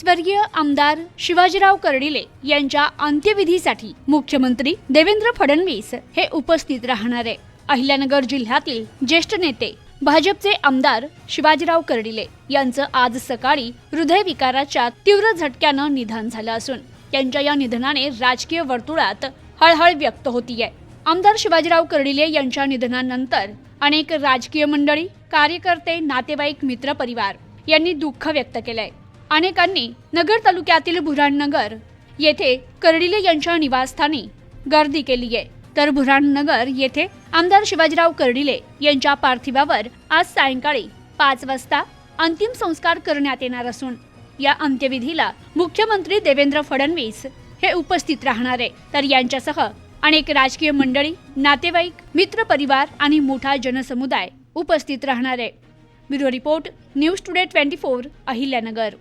स्वर्गीय आमदार शिवाजीराव कर्डिले यांच्या अंत्यविधीसाठी मुख्यमंत्री देवेंद्र फडणवीस हे उपस्थित राहणार आहे. अहिल्यानगर जिल्ह्यातील ज्येष्ठ नेते भाजपचे आमदार शिवाजीराव कर्डिले यांचं आज सकाळी हृदयविकाराच्या तीव्र झटक्यानं निधन झालं असून त्यांच्या या निधनाने राजकीय वर्तुळात हळहळ व्यक्त होतीये. आमदार शिवाजीराव कर्डिले यांच्या निधनानंतर अनेक राजकीय मंडळी कार्यकर्ते नातेवाईक मित्रपरिवार यांनी दुःख व्यक्त केलंय. अनेकांनी नगर तालुक्यातील भुराणनगर येथे कर्डिले यांच्या निवासस्थानी गर्दी केली आहे तर भुराणनगर येथे आमदार शिवाजीराव कर्डिले यांच्या पार्थिवावर आज सायंकाळी पाच वाजता अंतिम संस्कार करण्यात येणार असून या अंत्यविधीला मुख्यमंत्री देवेंद्र फडणवीस हे उपस्थित राहणार. आहे तर यांच्यासह अनेक राजकीय मंडळी नातेवाईक मित्र परिवार आणि मोठा जनसमुदाय उपस्थित राहणार. आहे bureau report news today twenty four Ahilyanagar.